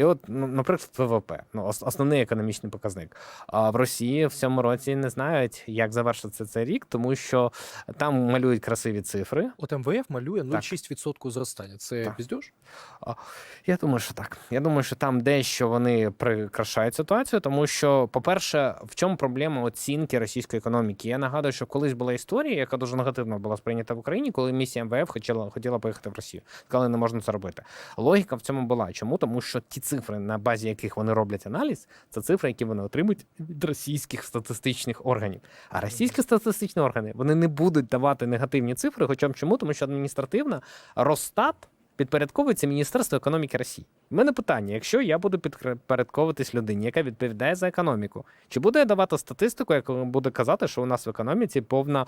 І от, ну, наприклад, ВВП, ну, основний економічний показник. А в Росії в цьому році не знають, як завершиться цей рік, тому що там малюють красиві цифри. От МВФ малює 0,6% зростання. Це піздьош? Я думаю, що так. Я думаю, що там дещо вони прикрашають ситуацію, тому що, по-перше, в чому проблема оцінки російської економіки? Я нагадую, що колись була історія, яка дуже негативно була сприйнята в Україні, коли місія МВФ хотіла, хотіла поїхати в Росію. Сказали, не можна це робити. Логіка в цьому була. Чому? Тому що ті цифри, на базі яких вони роблять аналіз, це цифри, які вони отримують від російських статистичних органів. А російські статистичні органи вони не будуть давати негативні цифри. Хоча чому? Тому що адміністративна Росстат підпорядковується Міністерство економіки Росії. У мене питання: якщо я буду підпорядковуватись людині, яка відповідає за економіку, чи буду я давати статистику, яка буде казати, що у нас в економіці повна,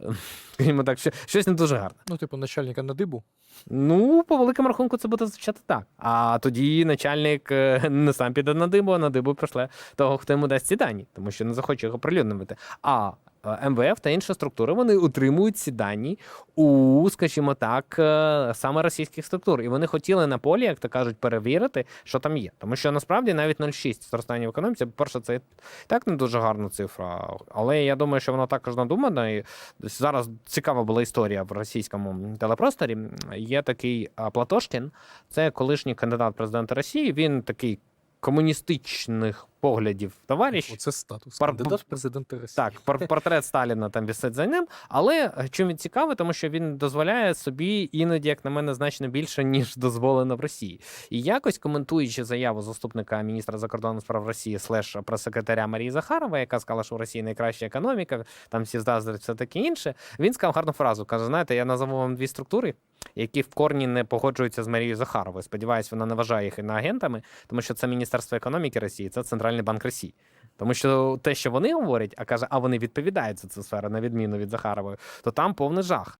е, скажімо так, що- щось не дуже гарне? Ну, типу, начальника на дибу. Ну, по великому рахунку, це буде звучати так. А тоді начальник е, не сам піде на дибу, а на дибу прийшле того, хто йому дасть ці дані, тому що не захоче його прилюднювати. А МВФ та інші структури вони утримують ці дані у, скажімо так, е, саме російських структур. І вони хотіли на полі, як то кажуть, перевірити, що там є. Тому що насправді навіть 0,6 зростання в економіці, по-перше, це так не дуже гарна цифра. Але я думаю, що вона також надумана. І зараз цікава була історія в російському телепросторі. Є такий Платошкін, це колишній кандидат президента Росії. Він такий комуністичних поглядів товариш. Оце статус. Пар- Кандидат в президенти Росії. Так, пор- портрет Сталіна там висить за ним. Але е, чим він цікавий, тому що він дозволяє собі іноді, як на мене, значно більше, ніж дозволено в Росії. І якось коментуючи заяву заступника міністра закордонних справ Росії слеш прес-секретаря Марії Захарова, яка сказала, що в Росії найкраща економіка, там всі заздрять, все таке інше. Він сказав гарну фразу. каже: знаєте, я назову вам дві структури, які в корні не погоджуються з Марією Захаровою. Сподіваюсь, вона не вважає їх іноагентами, тому що це Міністерство економіки Росії, це Центральний банк Росії. Тому що те, що вони говорять, а каже, а вони відповідають за цю сферу, на відміну від Захарової, то там повний жах.